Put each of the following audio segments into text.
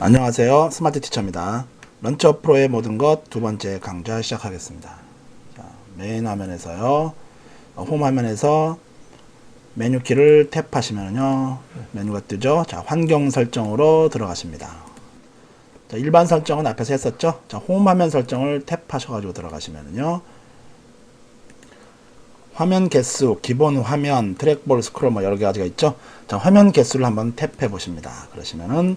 안녕하세요. 스마트 티처입니다. 런처 프로의 모든 것 두 번째 강좌 시작하겠습니다. 자, 메인 화면에서요. 어, 홈 화면에서 메뉴 키를 탭하시면요. 메뉴가 뜨죠. 자, 환경 설정으로 들어가십니다. 자, 일반 설정은 앞에서 했었죠. 자, 홈 화면 설정을 탭하셔 가지고 들어가시면요. 화면 개수, 기본 화면, 트랙볼, 스크롤 뭐 여러 가지가 있죠. 자, 화면 개수를 한번 탭해 보십니다. 그러시면은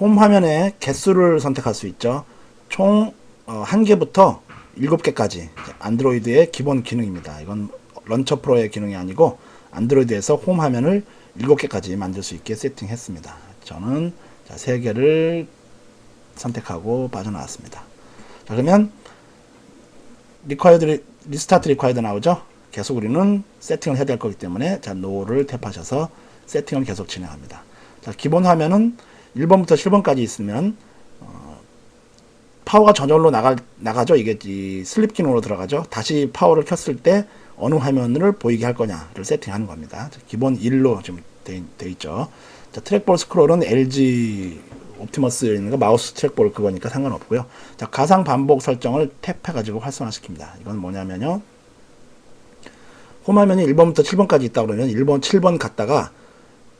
홈 화면에 개수를 선택할 수 있죠. 총 어, 1개부터 7개까지 안드로이드의 기본 기능입니다. 이건 런처 프로의 기능이 아니고 안드로이드에서 홈 화면을 7개까지 만들 수 있게 세팅했습니다. 저는 자, 3개를 선택하고 빠져나왔습니다. 자, 그러면 리ኳ이드 리스타트 리ኳ이드 나오죠? 계속 우리는 세팅을 해야 될 거기 때문에 자, 노를 탭하셔서 세팅을 계속 진행합니다. 자, 기본 화면은 1번부터 7번까지 있으면 어, 파워가 저절로 나가, 나가죠. 이게 이 슬립 기능으로 들어가죠. 다시 파워를 켰을 때 어느 화면을 보이게 할 거냐를 세팅하는 겁니다. 자, 기본 1로 지금 돼, 돼 있죠. 자, 트랙볼 스크롤은 LG 옵티머스 있는 거 마우스 트랙볼 그거니까 상관없고요. 자, 가상 반복 설정을 탭해 가지고 활성화시킵니다. 이건 뭐냐면요. 홈 화면이 1번부터 7번까지 있다 그러면 1번, 7번 갔다가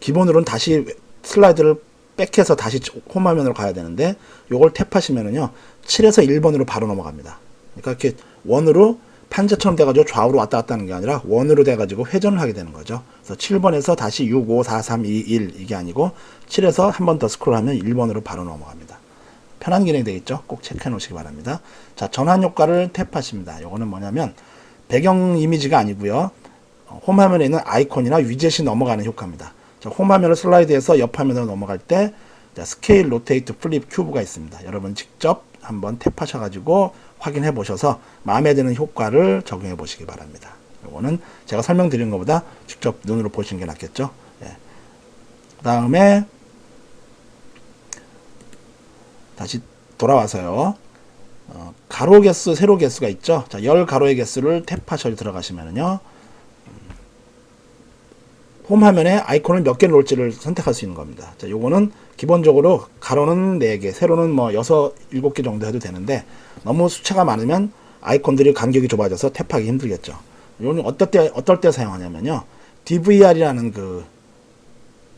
기본으로는 다시 슬라이드를 백해서 다시 홈 화면으로 가야 되는데 요걸 탭하시면은요 7에서 1번으로 바로 넘어갑니다. 그러니까 이렇게 원으로 판자처럼 돼가지고 좌우로 왔다 갔다 하는 게 아니라 원으로 돼가지고 회전을 하게 되는 거죠. 그래서 7번에서 다시 6, 5, 4, 3, 2, 1 이게 아니고 7에서 한 번 더 스크롤하면 1번으로 바로 넘어갑니다. 편한 기능이 되겠죠. 꼭 체크해 놓으시기 바랍니다. 자 전환 효과를 탭하십니다. 요거는 뭐냐면 배경 이미지가 아니고요. 어, 홈 화면에 있는 아이콘이나 위젯이 넘어가는 효과입니다. 자, 홈 화면을 슬라이드해서 옆 화면으로 넘어갈 때 자, 스케일, 로테이트, 플립, 큐브가 있습니다. 여러분 직접 한번 탭하셔가지고 확인해 보셔서 마음에 드는 효과를 적용해 보시기 바랍니다. 요거는 제가 설명드린 것보다 직접 눈으로 보시는 게 낫겠죠. 예. 그 다음에 다시 돌아와서요. 어, 가로 개수, 세로 개수가 있죠. 자, 열 가로의 개수를 탭하셔 들어가시면은요. 홈 화면에 아이콘을 몇 개를 놓을지를 선택할 수 있는 겁니다. 자, 요거는 기본적으로 가로는 4개, 세로는 뭐 6, 7개 정도 해도 되는데 너무 숫자가 많으면 아이콘들이 간격이 좁아져서 탭하기 힘들겠죠. 요는 어떨 때 어떨 때 사용하냐면요. DVR이라는 그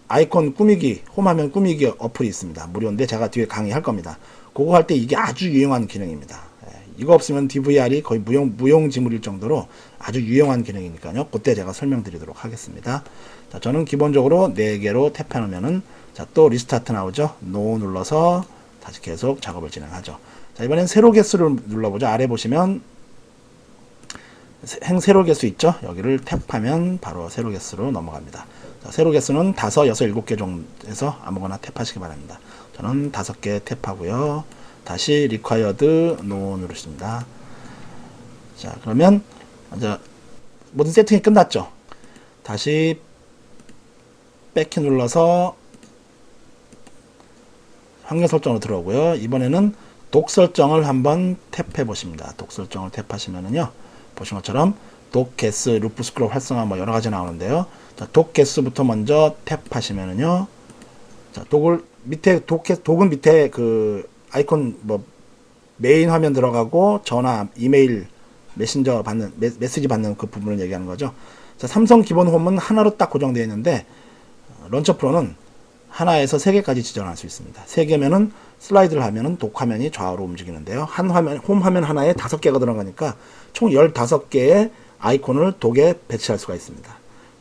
아이콘 꾸미기, 홈 화면 꾸미기 어플이 있습니다. 무료인데 제가 뒤에 강의할 겁니다. 그거 할 때 이게 아주 유용한 기능입니다. 예, 이거 없으면 DVR이 거의 무용, 무용지물일 정도로 아주 유용한 기능이니까요. 그때 제가 설명드리도록 하겠습니다. 자, 저는 기본적으로 4개로 탭해 놓으면은 자, 또 리스타트 나오죠. 노 눌러서 다시 계속 작업을 진행하죠. 자, 이번엔 세로 개수를 눌러보죠. 아래 보시면 행 세로 개수 있죠. 여기를 탭하면 바로 세로 개수로 넘어갑니다. 자, 세로 개수는 5, 6, 7개 정도에서 아무거나 탭하시기 바랍니다. 저는 5개 탭하고요. 다시 required no 누르십니다. 자, 그러면 이제 모든 세팅이 끝났죠. 다시 백키 눌러서 환경 설정으로 들어오고요. 이번에는 독 설정을 한번 탭해 보십니다. 독 설정을 탭하시면은요. 보신 것처럼 독 개수, 루프 스크롤 활성화 뭐 여러 가지 나오는데요. 자, 독 개수부터 먼저 탭하시면은요. 자, 독을 밑에 독 개, 독은 밑에 그 아이콘 뭐 메인 화면 들어가고 전화, 이메일, 메신저 받는 메, 메시지 받는 그 부분을 얘기하는 거죠. 자, 삼성 기본 홈은 하나로 딱 고정되어 있는데 런처 프로는 하나에서 세 개까지 지정할 수 있습니다. 세 개면은 슬라이드를 하면은 독 화면이 좌우로 움직이는데요. 한 화면, 홈 화면 하나에 다섯 개가 들어가니까 총 15개의 아이콘을 독에 배치할 수가 있습니다.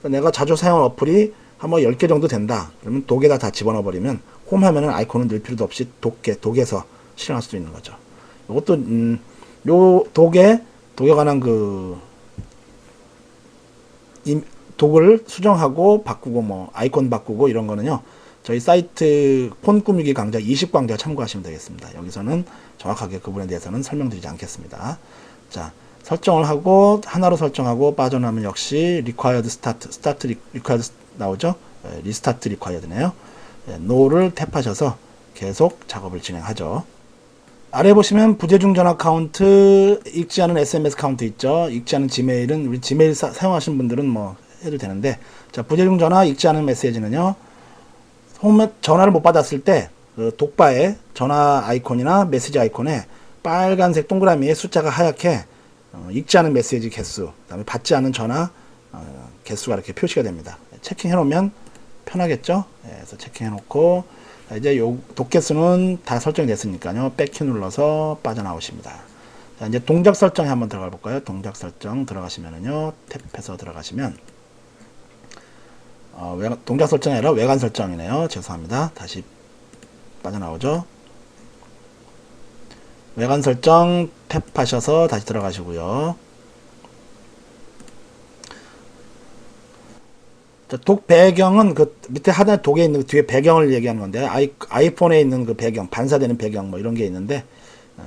내가 자주 사용한 어플이 한번 10개 정도 된다. 그러면 독에다 다 집어넣어 버리면 홈 화면은 아이콘을 넣을 필요도 없이 독에, 독에서 실행할 수도 있는 거죠. 이것도, 음, 요 독에, 독에 관한 그, 이, 독을 수정하고 바꾸고 뭐 아이콘 바꾸고 이런 거는요. 저희 사이트 폰 꾸미기 강좌 20강좌 참고하시면 되겠습니다. 여기서는 정확하게 그 부분에 대해서는 설명드리지 않겠습니다. 자, 설정을 하고 하나로 설정하고 빠져나면 역시 required start, start required 나오죠? 예, 리스타트. 예, no를 탭하셔서 계속 작업을 진행하죠. 아래 보시면 부재중 전화 카운트, 읽지 않은 SMS 카운트 있죠. 읽지 않은 지메일은 우리 지메일 사, 사용하시는 분들은 뭐 해도 되는데 자 부재중 전화 읽지 않은 메시지는요 홈 전화를 못 받았을 때 그 독바에 전화 아이콘이나 메시지 아이콘에 빨간색 동그라미에 숫자가 하얗게 어, 읽지 않은 메시지 개수, 그다음에 받지 않은 전화 어, 개수가 이렇게 표시가 됩니다. 체킹해 놓으면 편하겠죠? 예, 그래서 체킹해 놓고 자, 이제 요 독개수는 다 설정이 됐으니까요. 백키 눌러서 빠져나오십니다. 자, 이제 동작 설정에 한번 들어가 볼까요? 동작 설정 들어가시면은요. 탭해서 들어가시면 어, 외관- 동작 설정이 아니라 외관 설정이네요. 죄송합니다. 다시 빠져나오죠. 외관 설정 탭하셔서 다시 들어가시고요. 자, 독 배경은 그 밑에 하단에 독에 있는 그 뒤에 배경을 얘기하는 건데 아이, 아이폰에 있는 그 배경 반사되는 배경 뭐 이런 게 있는데 에,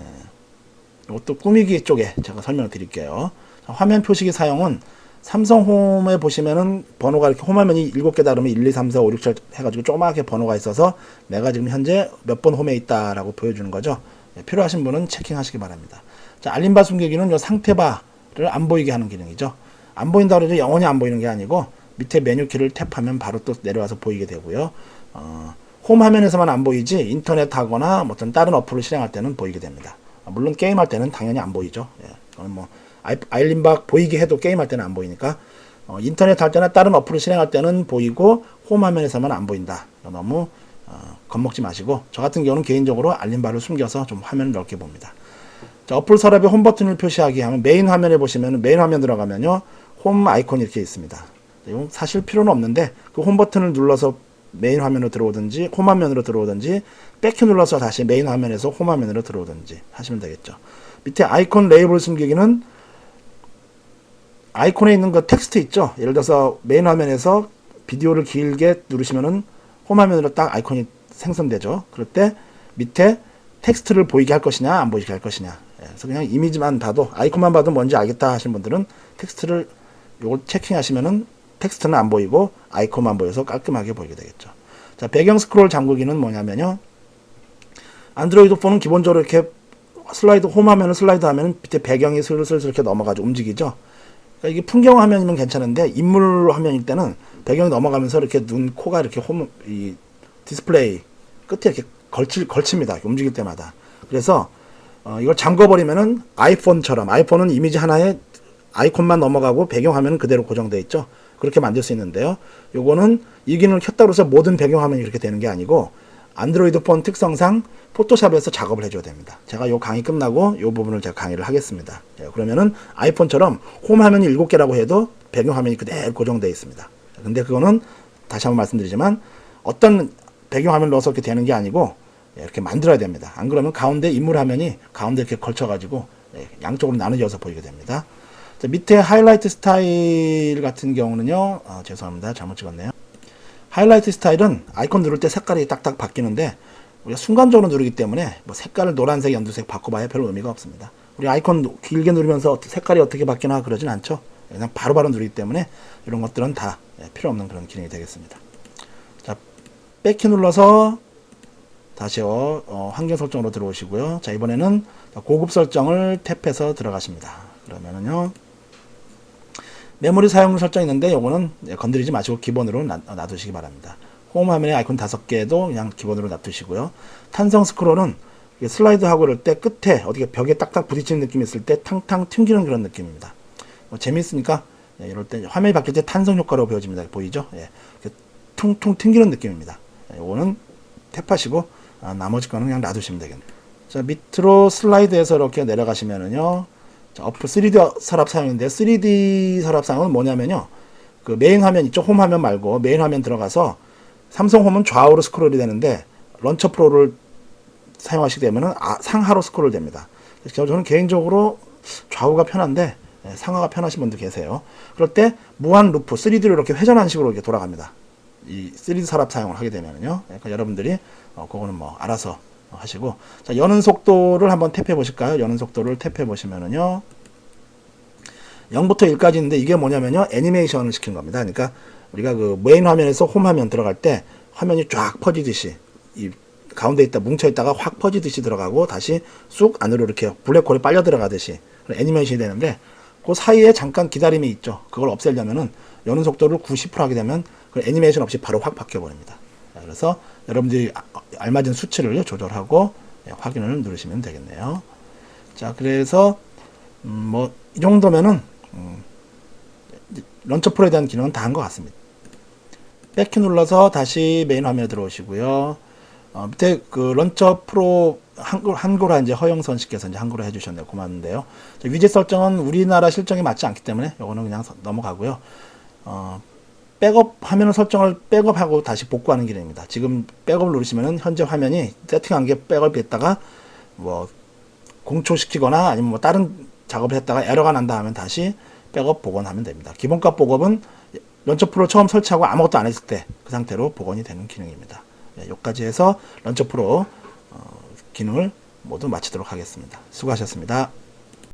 이것도 꾸미기 쪽에 제가 설명을 드릴게요. 자, 화면 표시기 사용은 삼성 홈에 보시면은 번호가 이렇게 홈화면이 7개 다르면 1, 2, 3, 4, 5, 6, 7 해가지고 조그맣게 번호가 있어서 내가 지금 현재 몇 번 홈에 있다라고 보여주는 거죠. 예, 필요하신 분은 체킹하시기 바랍니다. 자, 알림바 숨기기는 요 상태바를 안 보이게 하는 기능이죠. 안 보인다 그러죠. 영원히 안 보이는 게 아니고 밑에 메뉴 키를 탭하면 바로 또 내려와서 보이게 되고요. 어, 홈 화면에서만 안 보이지 인터넷 하거나 뭐 어떤 다른 어플을 실행할 때는 보이게 됩니다. 아, 물론 게임할 때는 당연히 안 보이죠. 예, 뭐 알림박 보이게 해도 게임할 때는 안 보이니까 어, 인터넷 할 때나 다른 어플을 실행할 때는 보이고 홈 화면에서만 안 보인다. 너무 어, 겁먹지 마시고 저 같은 경우는 개인적으로 알림바를 숨겨서 좀 화면을 넓게 봅니다. 자, 어플 서랍에 홈 버튼을 표시하기 하면 메인 화면에 보시면 메인 화면 들어가면요 홈 아이콘이 이렇게 있습니다. 이건 사실 필요는 없는데 그 홈 버튼을 눌러서 메인 화면으로 들어오든지 홈 화면으로 들어오든지 백키 눌러서 다시 메인 화면에서 홈 화면으로 들어오든지 하시면 되겠죠. 밑에 아이콘 레이블 숨기기는 아이콘에 있는 그 텍스트 있죠. 예를 들어서 메인 화면에서 비디오를 길게 누르시면은 홈 화면으로 딱 아이콘이 생성되죠. 그럴 때 밑에 텍스트를 보이게 할 것이냐 안 보이게 할 것이냐. 예, 그래서 그냥 이미지만 봐도 아이콘만 봐도 뭔지 알겠다 하시는 분들은 텍스트를 요걸 체킹하시면은 텍스트는 안 보이고 아이콘만 보여서 깔끔하게 보이게 되겠죠. 자, 배경 스크롤 잠그기는 뭐냐면요. 안드로이드 폰은 기본적으로 이렇게 슬라이드 홈 화면을 슬라이드 하면 밑에 배경이 슬슬 이렇게 넘어가지고 움직이죠. 그러니까 이게 풍경 화면이면 괜찮은데 인물 화면일 때는 배경이 넘어가면서 이렇게 눈, 코가 이렇게 홈, 이 디스플레이 끝에 이렇게 걸칠, 걸칩니다. 이렇게 움직일 때마다. 그래서 어, 이걸 잠궈버리면은 아이폰처럼 아이폰은 이미지 하나에 아이콘만 넘어가고 배경 화면은 그대로 고정되어 있죠. 그렇게 만들 수 있는데요. 요거는 이 기능을 켰다고 해서 모든 배경 화면이 그렇게 되는 게 아니고 안드로이드 폰 특성상 포토샵에서 작업을 해줘야 됩니다. 제가 요 강의 끝나고 요 부분을 제가 강의를 하겠습니다. 예, 그러면은 아이폰처럼 홈 화면이 7개라고 해도 배경 화면이 그대로 고정되어 있습니다. 근데 그거는 다시 한번 말씀드리지만 어떤 배경 화면을 넣어서 이렇게 되는 게 아니고 예, 이렇게 만들어야 됩니다. 안 그러면 가운데 인물 화면이 가운데 이렇게 걸쳐가지고 예, 양쪽으로 나눠져서 보이게 됩니다. 자, 밑에 하이라이트 스타일 같은 경우는요, 아, 죄송합니다. 잘못 찍었네요. 하이라이트 스타일은 아이콘 누를 때 색깔이 딱딱 바뀌는데 우리가 순간적으로 누르기 때문에 뭐 색깔을 노란색, 연두색 바꿔봐야 별 의미가 없습니다. 우리 아이콘 길게 누르면서 색깔이 어떻게 바뀌나 그러진 않죠. 그냥 바로바로 누르기 때문에 이런 것들은 다 예, 필요 없는 그런 기능이 되겠습니다. 자, 백키 눌러서 다시 어, 어, 환경 설정으로 들어오시고요. 자, 이번에는 고급 설정을 탭해서 들어가십니다. 그러면은요. 메모리 사용 설정 있는데 요거는 예, 건드리지 마시고 기본으로 놔, 놔두시기 바랍니다. 홈 화면에 아이콘 다섯 개도 그냥 기본으로 놔두시고요. 탄성 스크롤은 이게 슬라이드 하고 그럴 때 끝에 어떻게 벽에 딱딱 부딪히는 느낌이 있을 때 탕탕 튕기는 그런 느낌입니다. 뭐 재미있으니까 예, 이럴 때 화면이 바뀔 때 탄성 효과로 보여집니다. 보이죠? 예, 퉁퉁 튕기는 느낌입니다. 예, 요거는 탭하시고 아, 나머지 거는 그냥 놔두시면 되겠네요. 자 밑으로 슬라이드해서 이렇게 내려가시면은요. 자, 어플 3D 서랍 사용인데 3D 서랍 사용은 뭐냐면요. 그 메인 화면 있죠. 홈 화면 말고 메인 화면 들어가서 삼성 홈은 좌우로 스크롤이 되는데 런처 프로를 사용하시게 되면은 아, 상하로 스크롤 됩니다. 그래서 저는 개인적으로 좌우가 편한데 예, 상하가 편하신 분들 계세요. 그럴 때 무한 루프 3D로 이렇게 회전하는 식으로 이렇게 돌아갑니다. 이 3D 서랍 사용을 하게 되면요. 그러니까 여러분들이 어, 그거는 뭐 알아서 하시고 자 여는 속도를 한번 탭해 보실까요? 여는 속도를 탭해 보시면은요. 0부터 1까지 있는데 이게 뭐냐면요. 애니메이션을 시킨 겁니다. 그러니까 우리가 그 메인 화면에서 홈 화면 들어갈 때 화면이 쫙 퍼지듯이 이 가운데 있다 뭉쳐 있다가 확 퍼지듯이 들어가고 다시 쑥 안으로 이렇게 블랙홀이 빨려 들어가듯이 애니메이션이 되는데 그 사이에 잠깐 기다림이 있죠. 그걸 없애려면은 여는 속도를 90% 하게 되면 그 애니메이션 없이 바로 확 바뀌어 버립니다. 자, 그래서 여러분들이 아- 알맞은 수치를 조절하고 예, 확인을 누르시면 되겠네요. 자, 그래서 음, 뭐이 정도면은 음, 런처 프로에 대한 기능은 다 한 것 같습니다. 백키 눌러서 다시 메인 화면에 들어오시고요. 어, 밑에 그 런처 프로 한글 한글화 이제 허영선 씨께서 이제 한글화 해주셨네요. 고맙는데요. 자, 위젯 설정은 우리나라 실정에 맞지 않기 때문에 이거는 그냥 서- 넘어가고요. 어, 백업 화면을 설정을 백업하고 다시 복구하는 기능입니다. 지금 백업을 누르시면은 현재 화면이 세팅한 게 백업이 됐다가 뭐 공초시키거나 아니면 뭐 다른 작업을 했다가 에러가 난다 하면 다시 백업 복원하면 됩니다. 기본값 복업은 런처 프로 처음 설치하고 아무것도 안 했을 때 그 상태로 복원이 되는 기능입니다. 네, 여기까지 해서 런처 프로 어, 기능을 모두 마치도록 하겠습니다. 수고하셨습니다.